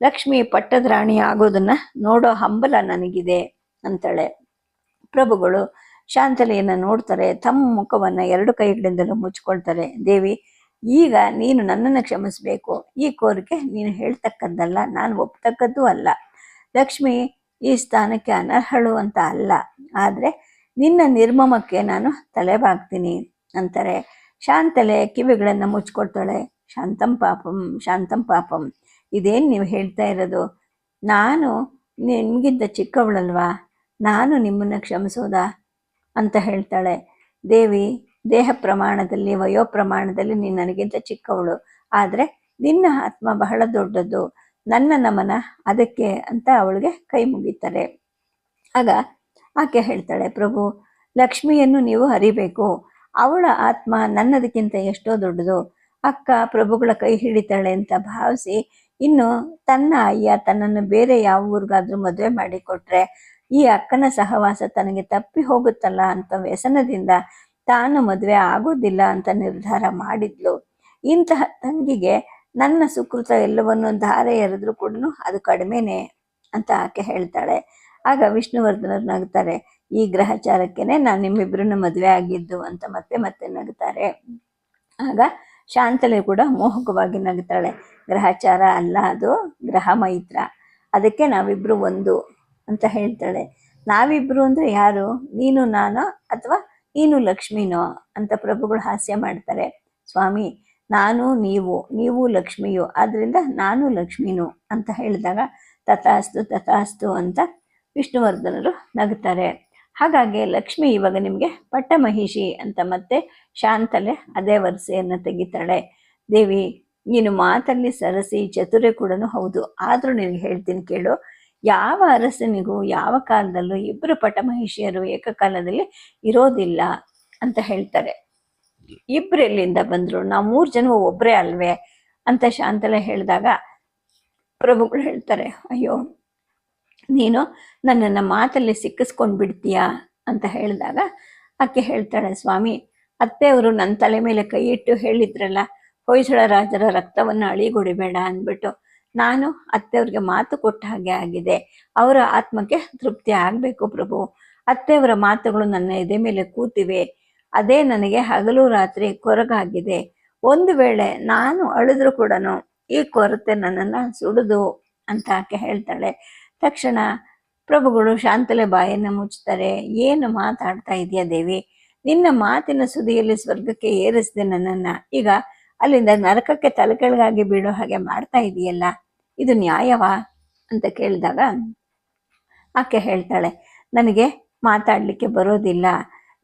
ಲಕ್ಷ್ಮಿ ಪಟ್ಟದ ರಾಣಿ ಆಗೋದನ್ನ ನೋಡೋ ಹಂಬಲ ನನಗಿದೆ ಅಂತಾಳೆ. ಪ್ರಭುಗಳು ಶಾಂತಲೆಯನ್ನು ನೋಡ್ತಾರೆ, ತಮ್ಮ ಮುಖವನ್ನ ಎರಡು ಕೈಗಳಿಂದಲೂ ಮುಚ್ಕೊಳ್ತಾರೆ. ದೇವಿ, ಈಗ ನೀನು ನನ್ನನ್ನು ಕ್ಷಮಿಸಬೇಕು. ಈ ಕೋರಿಕೆ ನೀನು ಹೇಳ್ತಕ್ಕದ್ದಲ್ಲ, ನಾನು ಒಪ್ತಕ್ಕದ್ದು ಅಲ್ಲ. ಲಕ್ಷ್ಮಿ ಈ ಸ್ಥಾನಕ್ಕೆ ಅನರ್ಹಳು ಅಂತ ಅಲ್ಲ. ಆದ್ರೆ ನಿನ್ನ ನಿರ್ಮಮಕ್ಕೆ ನಾನು ತಲೆಬಾಗ್ತೀನಿ ಅಂತಾರೆ. ಶಾಂತಲೆ ಕಿವಿಗಳನ್ನ ಮುಚ್ಕೊಡ್ತಾಳೆ. ಶಾಂತಂ ಪಾಪಂ ಶಾಂತಂ ಪಾಪಂ. ಇದೇನು ನೀವು ಹೇಳ್ತಾ ಇರೋದು? ನಾನು ನಿಮಗಿಂತ ಚಿಕ್ಕವಳಲ್ವಾ? ನಾನು ನಿಮ್ಮನ್ನ ಕ್ಷಮಿಸೋದಾ? ಅಂತ ಹೇಳ್ತಾಳೆ. ದೇವಿ, ದೇಹ ಪ್ರಮಾಣದಲ್ಲಿ, ವಯೋ ಪ್ರಮಾಣದಲ್ಲಿ ನೀನು ನನಗಿಂತ ಚಿಕ್ಕವಳು. ಆದರೆ ನಿನ್ನ ಆತ್ಮ ಬಹಳ ದೊಡ್ಡದು ನನ್ನ ನಮನ ಅದಕ್ಕೆ ಅಂತ ಅವಳಿಗೆ ಕೈ ಮುಗಿತಾರೆ. ಆಗ ಆಕೆ ಹೇಳ್ತಾಳೆ, ಪ್ರಭು, ಲಕ್ಷ್ಮಿಯನ್ನು ನೀವು ಅರಿಬೇಕು. ಅವಳ ಆತ್ಮ ನನ್ನದಕ್ಕಿಂತ ಎಷ್ಟೋ ದೊಡ್ಡದು. ಅಕ್ಕ ಪ್ರಭುಗಳ ಕೈ ಹಿಡಿತಾಳೆ ಅಂತ ಭಾವಿಸಿ ಇನ್ನು ತನ್ನ ಅಯ್ಯ ತನ್ನನ್ನು ಬೇರೆ ಯಾವ ಊರಿಗಾದ್ರೂ ಮದುವೆ ಮಾಡಿಕೊಟ್ರೆ ಈ ಅಕ್ಕನ ಸಹವಾಸ ತನಗೆ ತಪ್ಪಿ ಹೋಗುತ್ತಲ್ಲ ಅಂತ ವ್ಯಸನದಿಂದ ತಾನು ಮದುವೆ ಆಗೋದಿಲ್ಲ ಅಂತ ನಿರ್ಧಾರ ಮಾಡಿದ್ಲು. ಇಂತಹ ತಂಗಿಗೆ ನನ್ನ ಸುಕೃತ ಎಲ್ಲವನ್ನು ಧಾರೆ ಎರೆದ್ರೂ ಕೂಡ ಅದು ಕಡಿಮೆನೆ ಅಂತ ಆಕೆ ಹೇಳ್ತಾಳೆ. ಆಗ ವಿಷ್ಣುವರ್ಧನರು ನಗ್ತಾರೆ. ಈ ಗ್ರಹಚಾರಕ್ಕೇನೆ ನಾನು ನಿಮ್ಮಿಬ್ಬರನ್ನ ಮದುವೆ ಆಗಿದ್ದು ಅಂತ ಮತ್ತೆ ಮತ್ತೆ ನಗ್ತಾರೆ. ಆಗ ಶಾಂತಲೆ ಕೂಡ ಮೋಹಕವಾಗಿ ನಗ್ತಾಳೆ. ಗ್ರಹಚಾರ ಅಲ್ಲ ಅದು, ಗ್ರಹ ಮೈತ್ರ. ಅದಕ್ಕೆ ನಾವಿಬ್ರು ಒಂದು ಅಂತ ಹೇಳ್ತಾಳೆ. ನಾವಿಬ್ರು ಅಂದ್ರೆ ಯಾರು? ನೀನು ನಾನು ಅಥವಾ ನೀನು ಲಕ್ಷ್ಮಿನೋ ಅಂತ ಪ್ರಭುಗಳು ಹಾಸ್ಯ ಮಾಡ್ತಾರೆ. ಸ್ವಾಮಿ, ನಾನು ನೀವು ನೀವು ಲಕ್ಷ್ಮಿಯು, ಆದ್ರಿಂದ ನಾನು ಲಕ್ಷ್ಮಿನು ಅಂತ ಹೇಳಿದಾಗ ತಥಾಸ್ತು ತಥಾಸ್ತು ಅಂತ ವಿಷ್ಣುವರ್ಧನರು ನಗುತ್ತಾರೆ ಹಾಗಾಗಿ ಲಕ್ಷ್ಮಿ ಇವಾಗ ನಿಮಗೆ ಪಟ್ಟಮಹಿಷಿ ಅಂತ ಮತ್ತೆ ಶಾಂತಲೆ ಅದೇ ವರಸೆಯನ್ನು ತೆಗಿತಾಳೆ. ದೇವಿ, ನೀನು ಮಾತಲ್ಲಿ ಸರಸಿ, ಚತುರೆ ಕೂಡ ಹೌದು. ಆದರೂ ನಿನಗೆ ಹೇಳ್ತೀನಿ ಕೇಳು, ಯಾವ ಅರಸನಿಗೂ ಯಾವ ಕಾಲದಲ್ಲೂ ಇಬ್ಬರು ಪಟಮಹಿಷಿಯರು ಏಕಕಾಲದಲ್ಲಿ ಇರೋದಿಲ್ಲ ಅಂತ ಹೇಳ್ತಾರೆ. ಇಬ್ರು ಎಲ್ಲಿಂದ ಬಂದರು? ನಾವು ಮೂರು ಜನ ಒಬ್ಬರೇ ಅಲ್ವೇ? ಅಂತ ಶಾಂತಲೆ ಹೇಳಿದಾಗ ಪ್ರಭುಗಳು ಹೇಳ್ತಾರೆ, ಅಯ್ಯೋ ನೀನು ನನ್ನನ್ನು ಮಾತಲ್ಲಿ ಸಿಕ್ಕಿಸ್ಕೊಂಡು ಬಿಡ್ತೀಯಾ ಅಂತ ಹೇಳಿದಾಗ ಆಕೆ ಹೇಳ್ತಾಳೆ, ಸ್ವಾಮಿ ಅತ್ತೆಯವರು ನನ್ನ ತಲೆ ಮೇಲೆ ಕೈ ಇಟ್ಟು ಹೇಳಿದ್ರಲ್ಲ, ಹೊಯ್ಸಳ ರಾಜರ ರಕ್ತವನ್ನು ಅಳಿಗೊಡಿಬೇಡ ಅಂದ್ಬಿಟ್ಟು ನಾನು ಅತ್ತೆಯವ್ರಿಗೆ ಮಾತು ಕೊಟ್ಟ ಹಾಗೆ ಆಗಿದೆ. ಅವರ ಆತ್ಮಕ್ಕೆ ತೃಪ್ತಿ ಆಗಬೇಕು ಪ್ರಭು. ಅತ್ತೆಯವರ ಮಾತುಗಳು ನನ್ನ ಎದೆ ಮೇಲೆ ಕೂತಿವೆ. ಅದೇ ನನಗೆ ಹಗಲು ರಾತ್ರಿ ಕೊರಗಾಗಿದೆ. ಒಂದು ವೇಳೆ ನಾನು ಅಳಿದ್ರು ಕೂಡ ಈ ಕೊರತೆ ನನ್ನನ್ನು ಸುಡಿದು, ಅಂತ ಆಕೆ ಹೇಳ್ತಾಳೆ. ತಕ್ಷಣ ಪ್ರಭುಗಳು ಶಾಂತಲೆ ಬಾಯನ್ನು ಮುಚ್ಚುತ್ತಾರೆ, ಏನು ಮಾತಾಡ್ತಾ ಇದೆಯಾ ದೇವಿ? ನಿನ್ನ ಮಾತಿನ ಸುದಿಯಲ್ಲಿ ಸ್ವರ್ಗಕ್ಕೆ ಏರಿಸಿದೆ ನನ್ನನ್ನ. ಈಗ ಅಲ್ಲಿಂದ ನರಕಕ್ಕೆ ತಲೆಕೆಳಗಾಗಿ ಬೀಳೋ ಹಾಗೆ ಮಾಡ್ತಾ ಇದೆಯಲ್ಲ, ಇದು ನ್ಯಾಯವಾ? ಅಂತ ಕೇಳಿದಾಗ ಆಕೆ ಹೇಳ್ತಾಳೆ, ನನಗೆ ಮಾತಾಡಲಿಕ್ಕೆ ಬರೋದಿಲ್ಲ.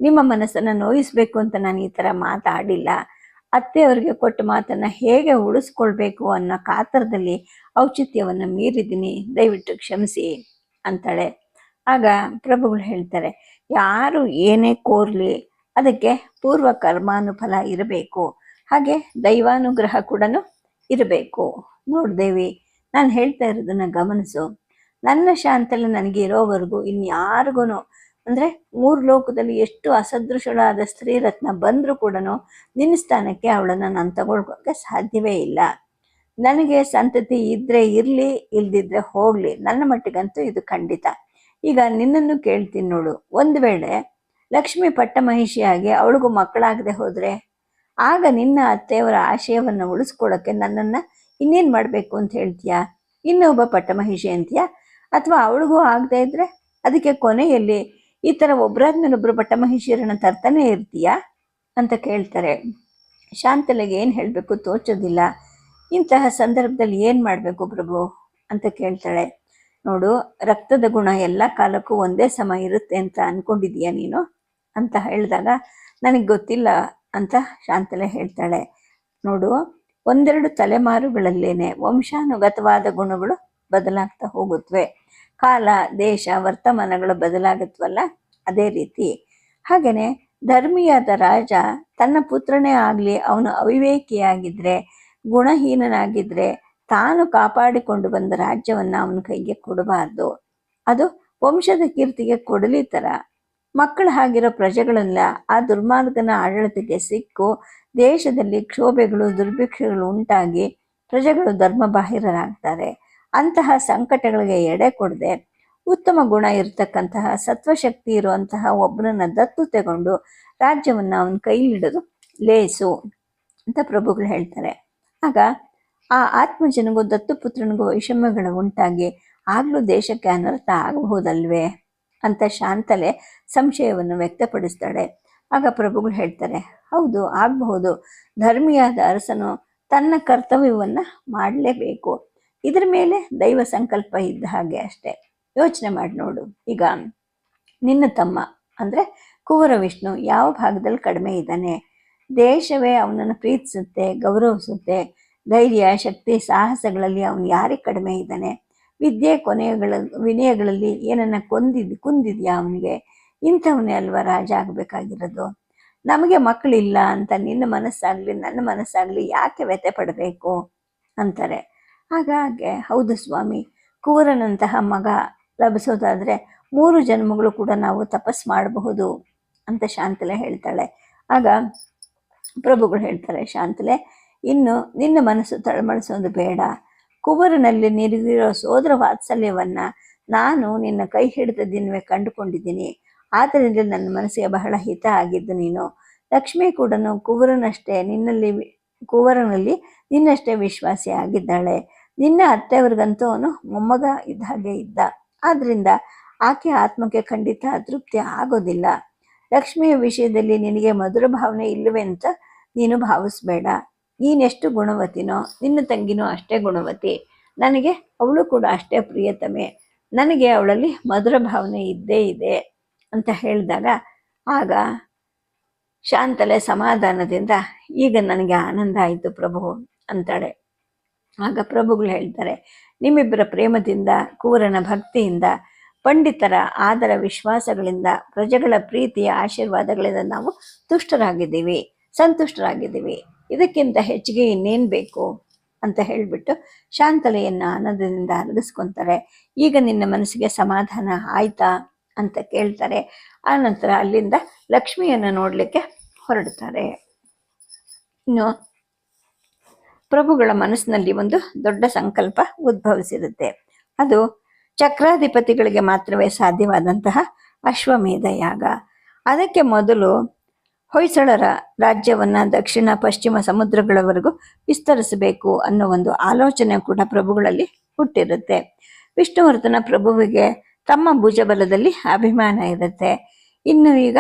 ನಿಮ್ಮ ಮನಸ್ಸನ್ನು ನೋಯಿಸ್ಬೇಕು ಅಂತ ನಾನು ಈ ಥರ ಮಾತಾಡಿಲ್ಲ. ಅತ್ತೆಯವರಿಗೆ ಕೊಟ್ಟ ಮಾತನ್ನು ಹೇಗೆ ಉಳಿಸ್ಕೊಳ್ಬೇಕು ಅನ್ನೋ ಕಾತರದಲ್ಲಿ ಔಚಿತ್ಯವನ್ನು ಮೀರಿದ್ದೀನಿ. ದಯವಿಟ್ಟು ಕ್ಷಮಿಸಿ ಅಂತಾಳೆ. ಆಗ ಪ್ರಭುಗಳು ಹೇಳ್ತಾರೆ, ಯಾರು ಏನೇ ಕೋರ್ಲಿ, ಅದಕ್ಕೆ ಪೂರ್ವ ಕರ್ಮಾನುಫಲ ಇರಬೇಕು. ಹಾಗೆ ದೈವಾನುಗ್ರಹ ಕೂಡ ಇರಬೇಕು. ನೋಡ್ದೇವಿ, ನಾನು ಹೇಳ್ತಾ ಇರೋದನ್ನ ಗಮನಿಸು. ನನ್ನ ಶಾಂತಲ್ಲಿ ನನಗೆ ಇರೋವರೆಗೂ ಇನ್ಯಾರಿಗೂ ಅಂದರೆ ಮೂರು ಲೋಕದಲ್ಲಿ ಎಷ್ಟು ಅಸದೃಶಳಾದ ಸ್ತ್ರೀ ರತ್ನ ಬಂದರೂ ಕೂಡ ನಿನ್ನ ಸ್ಥಾನಕ್ಕೆ ಅವಳನ್ನು ನಾನು ತಗೊಳ್ಕೋಕ್ಕೆ ಸಾಧ್ಯವೇ ಇಲ್ಲ. ನನಗೆ ಸಂತತಿ ಇದ್ರೆ ಇರಲಿ, ಇಲ್ದಿದ್ರೆ ಹೋಗಲಿ. ನನ್ನ ಮಟ್ಟಿಗಂತೂ ಇದು ಖಂಡಿತ. ಈಗ ನಿನ್ನನ್ನು ಕೇಳ್ತೀನಿ ನೋಡು. ಒಂದು ವೇಳೆ ಲಕ್ಷ್ಮಿ ಪಟ್ಟಮಹಿಷಿಯಾಗಿ ಅವಳಿಗೂ ಮಕ್ಕಳಾಗದೆ ಹೋದರೆ ಆಗ ನಿನ್ನ ಅತ್ತೆಯವರ ಆಶಯವನ್ನು ಉಳಿಸ್ಕೊಳ್ಳೋಕ್ಕೆ ನನ್ನನ್ನು ಇನ್ನೇನು ಮಾಡಬೇಕು ಅಂತ ಹೇಳ್ತೀಯಾ? ಇನ್ನೊಬ್ಬ ಪಟ್ಟಮಹಿಷಿ ಅಂತೀಯಾ? ಅಥವಾ ಅವಳಿಗೂ ಆಗದೆ ಇದ್ರೆ ಅದಕ್ಕೆ ಕೊನೆಯಲ್ಲಿ ಈ ಥರ ಒಬ್ಬರಾದ್ಮೇಲೆ ಒಬ್ಬರು ಪಟ್ಟಮಹಿಷಿಯರನ್ನ ತರ್ತಾನೆ ಇರ್ತೀಯಾ ಅಂತ ಕೇಳ್ತಾರೆ. ಶಾಂತಲೆಗೆ ಏನು ಹೇಳಬೇಕು ತೋಚೋದಿಲ್ಲ. ಇಂತಹ ಸಂದರ್ಭದಲ್ಲಿ ಏನು ಮಾಡಬೇಕು ಪ್ರಭು ಅಂತ ಕೇಳ್ತಾಳೆ. ನೋಡು, ರಕ್ತದ ಗುಣ ಎಲ್ಲ ಕಾಲಕ್ಕೂ ಒಂದೇ ಸಮ ಇರುತ್ತೆ ಅಂತ ಅನ್ಕೊಂಡಿದೀಯ ನೀನು? ಅಂತ ಹೇಳಿದಾಗ, ನನಗೆ ಗೊತ್ತಿಲ್ಲ ಅಂತ ಶಾಂತಲೆ ಹೇಳ್ತಾಳೆ. ನೋಡು, ಒಂದೆರಡು ತಲೆಮಾರುಗಳಲ್ಲೇನೆ ವಂಶಾನುಗತವಾದ ಗುಣಗಳು ಬದಲಾಗ್ತಾ ಹೋಗುತ್ತವೆ ಕಾಲ ದೇಶ ವರ್ತಮಾನಗಳು ಬದಲಾಗುತ್ತವಲ್ಲ ಅದೇ ರೀತಿ. ಹಾಗೆಯೇ ಧರ್ಮಿಯಾದ ರಾಜ ತನ್ನ ಪುತ್ರನೇ ಆಗಲಿ, ಅವನು ಅವಿವೇಕಿಯಾಗಿದ್ರೆ, ಗುಣಹೀನನಾಗಿದ್ರೆ ತಾನು ಕಾಪಾಡಿಕೊಂಡು ಬಂದ ರಾಜ್ಯವನ್ನು ಅವನ ಕೈಗೆ ಕೊಡಬಾರ್ದು. ಅದು ವಂಶದ ಕೀರ್ತಿಗೆ ಕೊಡಲಿ ಥರ ಮಕ್ಕಳು ಆಗಿರೋ ಪ್ರಜೆಗಳೆಲ್ಲ, ಆ ದುರ್ಮಾರ್ಗನ ಆಡಳಿತಕ್ಕೆ ಸಿಕ್ಕು, ದೇಶದಲ್ಲಿ ಕ್ಷೋಭೆಗಳು, ದುರ್ಭಿಕ್ಷಗಳು ಉಂಟಾಗಿ ಪ್ರಜೆಗಳು ಧರ್ಮಬಾಹಿರರಾಗ್ತಾರೆ. ಅಂತಹ ಸಂಕಟಗಳಿಗೆ ಎಡೆ ಕೊಡದೆ ಉತ್ತಮ ಗುಣ ಇರತಕ್ಕಂತಹ ಸತ್ವಶಕ್ತಿ ಇರುವಂತಹ ಒಬ್ಬನನ್ನ ದತ್ತು ತಗೊಂಡು ರಾಜ್ಯವನ್ನ ಅವನ ಕೈಲಿಡೋದು ಲೇಸು ಅಂತ ಪ್ರಭುಗಳು ಹೇಳ್ತಾರೆ. ಆಗ ಆ ಆತ್ಮಜನಿಗೂ ದತ್ತುಪುತ್ರನಿಗೂ ವೈಷಮ್ಯಗಳು ಉಂಟಾಗಿ ಆಗಲೂ ದೇಶಕ್ಕೆ ಅನರ್ಥ ಆಗಬಹುದಲ್ವೇ ಅಂತ ಶಾಂತಲೆ ಸಂಶಯವನ್ನು ವ್ಯಕ್ತಪಡಿಸ್ತಾಳೆ. ಆಗ ಪ್ರಭುಗಳು ಹೇಳ್ತಾರೆ, ಹೌದು, ಆಗಬಹುದು. ಧರ್ಮಿಯಾದ ಅರಸನು ತನ್ನ ಕರ್ತವ್ಯವನ್ನ ಮಾಡಲೇಬೇಕು. ಇದ್ರ ಮೇಲೆ ದೈವ ಸಂಕಲ್ಪ ಇದ್ದ ಹಾಗೆ ಅಷ್ಟೇ. ಯೋಚನೆ ಮಾಡಿ ನೋಡು. ಈಗ ನಿನ್ನ ತಮ್ಮ, ಅಂದ್ರೆ ಕುವರ ವಿಷ್ಣು ಯಾವ ಭಾಗದಲ್ಲಿ ಕಡಿಮೆ ಇದ್ದಾನೆ? ದೇಶವೇ ಅವನನ್ನು ಪ್ರೀತಿಸುತ್ತೆ, ಗೌರವಿಸುತ್ತೆ. ಧೈರ್ಯ, ಶಕ್ತಿ, ಸಾಹಸಗಳಲ್ಲಿ ಅವನು ಯಾರಿಗೆ ಕಡಿಮೆ ಇದ್ದಾನೆ? ವಿದ್ಯೆ ಕೊನೆಗಳ, ವಿನಯಗಳಲ್ಲಿ ಏನನ್ನ ಕೊಂದಿದ್, ಕುಂದಿದ್ಯಾ ಅವನಿಗೆ? ಇಂಥವನೇ ಅಲ್ವಾ ರಾಜ ಆಗಬೇಕಾಗಿರೋದು? ನಮಗೆ ಮಕ್ಕಳಿಲ್ಲ ಅಂತ ನಿನ್ನ ಮನಸ್ಸಾಗ್ಲಿ, ನನ್ನ ಮನಸ್ಸಾಗ್ಲಿ ಯಾಕೆ ವ್ಯಥೆ ಪಡಬೇಕು? ಅಂತಾರೆ. ಹಾಗಾಗಿ, ಹೌದು ಸ್ವಾಮಿ, ಕುವರನಂತಹ ಮಗ ಲಭಿಸೋದಾದರೆ ಮೂರು ಜನ್ಮಗಳು ಕೂಡ ನಾವು ತಪಸ್ ಮಾಡಬಹುದು ಅಂತ ಶಾಂತಲೆ ಹೇಳ್ತಾಳೆ. ಆಗ ಪ್ರಭುಗಳು ಹೇಳ್ತಾರೆ, ಶಾಂತಲೆ, ಇನ್ನು ನಿನ್ನ ಮನಸ್ಸು ತಳಮಳಿಸೋದು ಬೇಡ. ಕುವರನಲ್ಲಿ ನಿರಿದಿರೋ ಸೋದರ ವಾತ್ಸಲ್ಯವನ್ನು ನಾನು ನಿನ್ನ ಕೈ ಹಿಡಿದ ದಿನವೇ ಕಂಡುಕೊಂಡಿದ್ದೀನಿ. ಆದ್ದರಿಂದ ನನ್ನ ಮನಸ್ಸಿಗೆ ಬಹಳ ಹಿತ ಆಗಿದ್ದು ನೀನು. ಲಕ್ಷ್ಮಿ ಕೂಡ ಕುವರನಷ್ಟೇ ನಿನ್ನಲ್ಲಿ, ಕುವರನಲ್ಲಿ ನಿನ್ನಷ್ಟೇ ವಿಶ್ವಾಸಿ ಆಗಿದ್ದಾಳೆ. ನಿನ್ನ ಅತ್ತೆಯವ್ರಿಗಂತೂ ಅವನು ಮೊಮ್ಮಗ ಇದ್ದ ಹಾಗೆ ಇದ್ದ. ಆದ್ರಿಂದ ಆಕೆ ಆತ್ಮಕ್ಕೆ ಖಂಡಿತ ತೃಪ್ತಿ ಆಗೋದಿಲ್ಲ. ಲಕ್ಷ್ಮಿಯ ವಿಷಯದಲ್ಲಿ ನಿನಗೆ ಮಧುರ ಭಾವನೆ ಇಲ್ಲವೇ ಅಂತ ನೀನು ಭಾವಿಸ್ಬೇಡ. ನೀನೆಷ್ಟು ಗುಣವತಿನೋ, ನಿನ್ನ ತಂಗಿನೂ ಅಷ್ಟೇ ಗುಣವತಿ. ನನಗೆ ಅವಳು ಕೂಡ ಅಷ್ಟೇ ಪ್ರಿಯತಮೆ. ನನಗೆ ಅವಳಲ್ಲಿ ಮಧುರ ಭಾವನೆ ಇದ್ದೇ ಇದೆ ಅಂತ ಹೇಳಿದಾಗ ಆಗ ಶಾಂತಲೆ ಸಮಾಧಾನದಿಂದ, ಈಗ ನನಗೆ ಆನಂದ ಆಯಿತು ಪ್ರಭು ಅಂತಾಳೆ. ಆಗ ಪ್ರಭುಗಳು ಹೇಳ್ತಾರೆ, ನಿಮ್ಮಿಬ್ಬರ ಪ್ರೇಮದಿಂದ ಕೂರನ ಭಕ್ತಿಯಿಂದ, ಪಂಡಿತರ ಆದರ ವಿಶ್ವಾಸಗಳಿಂದ, ಪ್ರಜೆಗಳ ಪ್ರೀತಿಯ ಆಶೀರ್ವಾದಗಳಿಂದ ನಾವು ತುಷ್ಟರಾಗಿದ್ದೀವಿ, ಸಂತುಷ್ಟರಾಗಿದ್ದೀವಿ. ಇದಕ್ಕಿಂತ ಹೆಚ್ಚಿಗೆ ಇನ್ನೇನು ಬೇಕು? ಅಂತ ಹೇಳಿಬಿಟ್ಟು ಶಾಂತಲೆಯನ್ನು ಆನಂದದಿಂದ ಅರಗಿಸ್ಕೊತಾರೆ ಈಗ ನಿನ್ನ ಮನಸ್ಸಿಗೆ ಸಮಾಧಾನ ಆಯ್ತಾ? ಅಂತ ಕೇಳ್ತಾರೆ. ಆ ನಂತರ ಅಲ್ಲಿಂದ ಲಕ್ಷ್ಮಿಯನ್ನು ನೋಡಲಿಕ್ಕೆ ಹೊರಡ್ತಾರೆ. ಇನ್ನು ಪ್ರಭುಗಳ ಮನಸ್ಸಿನಲ್ಲಿ ಒಂದು ದೊಡ್ಡ ಸಂಕಲ್ಪ ಉದ್ಭವಿಸಿರುತ್ತೆ. ಅದು ಚಕ್ರಾಧಿಪತಿಗಳಿಗೆ ಮಾತ್ರವೇ ಸಾಧ್ಯವಾದಂತಹ ಅಶ್ವಮೇಧ ಯಾಗ. ಅದಕ್ಕೆ ಮೊದಲು ಹೊಯ್ಸಳರ ರಾಜ್ಯವನ್ನ ದಕ್ಷಿಣ ಪಶ್ಚಿಮ ಸಮುದ್ರಗಳವರೆಗೂ ವಿಸ್ತರಿಸಬೇಕು ಅನ್ನೋ ಒಂದು ಆಲೋಚನೆ ಕೂಡ ಪ್ರಭುಗಳಲ್ಲಿ ಹುಟ್ಟಿರುತ್ತೆ. ವಿಷ್ಣುವರ್ಧನ ಪ್ರಭುವಿಗೆ ತಮ್ಮ ಭುಜಬಲದಲ್ಲಿ ಅಭಿಮಾನ ಇರುತ್ತೆ. ಇನ್ನು ಈಗ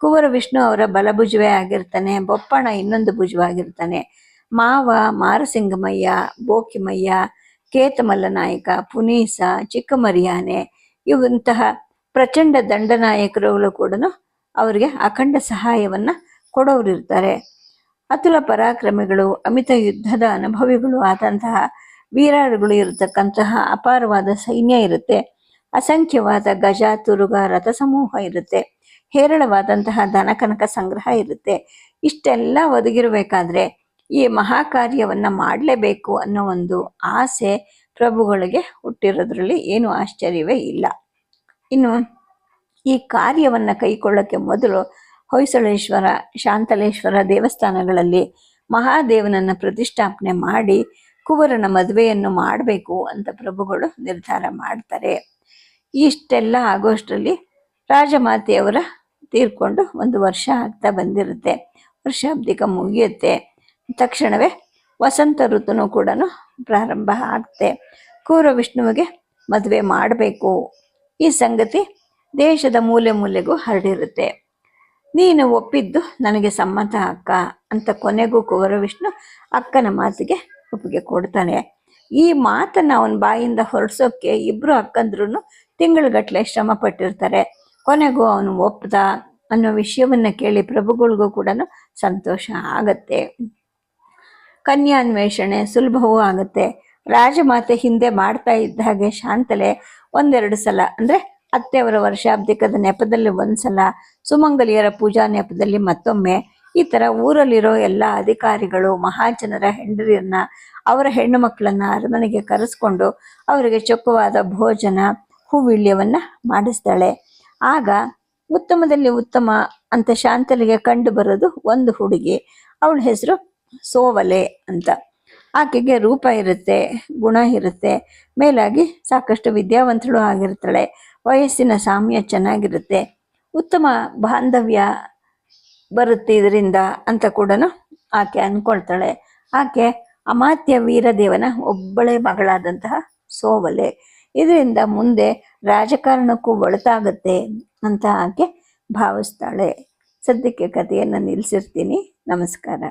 ಕುವರ ವಿಷ್ಣು ಅವರ ಬಲಭುಜವೇ ಆಗಿರ್ತಾನೆ ಬೊಪ್ಪಣ ಇನ್ನೊಂದು ಭುಜವಾಗಿರ್ತಾನೆ. ಮಾವ, ಮಾರಸಿಂಗಮಯ್ಯ, ಬೋಕಿಮಯ್ಯ ಕೇತಮಲ್ಲ ನಾಯಕ ಪುನೀಸ, ಚಿಕ್ಕಮರಿಯಾನೆ ಇವಂತಹ ಪ್ರಚಂಡ ದಂಡನಾಯಕರುಗಳು ಕೂಡ ಅವರಿಗೆ ಅಖಂಡ ಸಹಾಯವನ್ನು ಕೊಡೋರಿರ್ತಾರೆ. ಅತುಲ ಪರಾಕ್ರಮಿಗಳು, ಅಮಿತ ಯುದ್ಧದ ಅನುಭವಿಗಳು ಆದಂತಹ ವೀರಾಳುಗಳು ಇರತಕ್ಕಂತಹ ಅಪಾರವಾದ ಸೈನ್ಯ ಇರುತ್ತೆ. ಅಸಂಖ್ಯವಾದ ಗಜ ತುರುಗ ರಥ ಸಮೂಹ ಇರುತ್ತೆ. ಹೇರಳವಾದಂತಹ ದನಕನಕ ಸಂಗ್ರಹ ಇರುತ್ತೆ. ಇಷ್ಟೆಲ್ಲ ಒದಗಿರಬೇಕಾದ್ರೆ ಈ ಮಹಾಕಾರ್ಯವನ್ನು ಮಾಡಲೇಬೇಕು ಅನ್ನೋ ಒಂದು ಆಸೆ ಪ್ರಭುಗಳಿಗೆ ಹುಟ್ಟಿರೋದ್ರಲ್ಲಿ ಏನು ಆಶ್ಚರ್ಯವೇ ಇಲ್ಲ. ಇನ್ನು ಈ ಕಾರ್ಯವನ್ನು ಕೈಕೊಳ್ಳೋಕ್ಕೆ ಮೊದಲು ಹೊಯ್ಸಳೇಶ್ವರ, ಶಾಂತಲೇಶ್ವರ ದೇವಸ್ಥಾನಗಳಲ್ಲಿ ಮಹಾದೇವನನ್ನು ಪ್ರತಿಷ್ಠಾಪನೆ ಮಾಡಿ ಕುವರನ ಮದುವೆಯನ್ನು ಮಾಡಬೇಕು ಅಂತ ಪ್ರಭುಗಳು ನಿರ್ಧಾರ ಮಾಡ್ತಾರೆ. ಇಷ್ಟೆಲ್ಲ ಆಗೋಷ್ಟರಲ್ಲಿ ರಾಜಮಾತೆಯವರ ತೀರ್ಕೊಂಡು ಒಂದು ವರ್ಷ ಆಗ್ತಾ ಬಂದಿರುತ್ತೆ. ವರ್ಷಾಬ್ದಿಕ ಮುಗಿಯುತ್ತೆ. ತಕ್ಷಣವೇ ವಸಂತ ಋತುನು ಕೂಡ ಪ್ರಾರಂಭ ಆಗುತ್ತೆ ಕೂರ ವಿಷ್ಣುವಿಗೆ ಮದುವೆ ಮಾಡಬೇಕು. ಈ ಸಂಗತಿ ದೇಶದ ಮೂಲೆ ಮೂಲೆಗೂ ಹರಡಿರುತ್ತೆ. ನೀನು ಒಪ್ಪಿದ್ದು ನನಗೆ ಸಮ್ಮತ ಅಕ್ಕ ಅಂತ ಕೊನೆಗೂ ಕುವರ ವಿಷ್ಣು ಅಕ್ಕನ ಮಾತಿಗೆ ಒಪ್ಪಿಗೆ ಕೊಡ್ತಾನೆ. ಈ ಮಾತನ್ನ ಅವನ ಬಾಯಿಂದ ಹೊರಡ್ಸೋಕೆ ಇಬ್ರು ಅಕ್ಕಂದ್ರು ತಿಂಗಳುಗಟ್ಲೆ ಶ್ರಮ ಪಟ್ಟಿರ್ತಾರೆ. ಕೊನೆಗೂ ಅವನು ಒಪ್ಪದ ಅನ್ನೋ ವಿಷಯವನ್ನ ಕೇಳಿ ಪ್ರಭುಗಳಿಗೂ ಕೂಡ ಸಂತೋಷ ಆಗತ್ತೆ. ಕನ್ಯಾನ್ವೇಷಣೆ ಸುಲಭವೂ ಆಗುತ್ತೆ. ರಾಜಮಾತೆ ಹಿಂದೆ ಮಾಡ್ತಾ ಇದ್ದ ಹಾಗೆ ಶಾಂತಲೆ ಒಂದೆರಡು ಸಲ, ಅಂದ್ರೆ ಅತ್ತೆಯವರ ವರ್ಷಾಬ್ದಿಕದ ನೆಪದಲ್ಲಿ ಒಂದ್ಸಲ, ಸುಮಂಗಲಿಯರ ಪೂಜಾ ನೆಪದಲ್ಲಿ ಮತ್ತೊಮ್ಮೆ. ಈ ತರ ಊರಲ್ಲಿರೋ ಎಲ್ಲ ಅಧಿಕಾರಿಗಳು, ಮಹಾಜನರ ಹೆಂಡರಿಯನ್ನ ಅವರ ಹೆಣ್ಣು ಮಕ್ಕಳನ್ನ ಅರಮನೆಗೆ ಕರೆಸ್ಕೊಂಡು ಅವರಿಗೆ ಚೊಕ್ಕವಾದ ಭೋಜನ, ಹೂವಿಳ್ಯವನ್ನ ಮಾಡಿಸ್ತಾಳೆ. ಆಗ ಉತ್ತಮದಲ್ಲಿ ಉತ್ತಮ ಅಂತ ಶಾಂತಲಿಗೆ ಕಂಡು ಬರೋದು ಒಂದು ಹುಡುಗಿ. ಅವಳ ಹೆಸರು ಸೋವಲೆ ಅಂತ. ಆಕೆಗೆ ರೂಪ ಇರುತ್ತೆ, ಗುಣ ಇರುತ್ತೆ, ಮೇಲಾಗಿ ಸಾಕಷ್ಟು ವಿದ್ಯಾವಂತಳು ಆಗಿರ್ತಾಳೆ, ವಯಸ್ಸಿನ ಸಾಮ್ಯ ಚೆನ್ನಾಗಿರುತ್ತೆ, ಉತ್ತಮ ಬಾಂಧವ್ಯ ಬರುತ್ತೆ ಇದರಿಂದ ಅಂತ ಕೂಡ ಆಕೆ ಅನ್ಕೊಳ್ತಾಳೆ. ಆಕೆ ಅಮಾತ್ಯ ವೀರದೇವನ ಒಬ್ಬಳೇ ಮಗಳಾದಂತಹ ಸೋವಲೆ. ಇದರಿಂದ ಮುಂದೆ ರಾಜಕಾರಣಕ್ಕೂ ಒಳತಾಗುತ್ತೆ ಅಂತ ಆಕೆ ಭಾವಿಸ್ತಾಳೆ. ಸದ್ಯಕ್ಕೆ ಕಥೆಯನ್ನು ನಿಲ್ಲಿಸಿರ್ತೀನಿ ನಮಸ್ಕಾರ.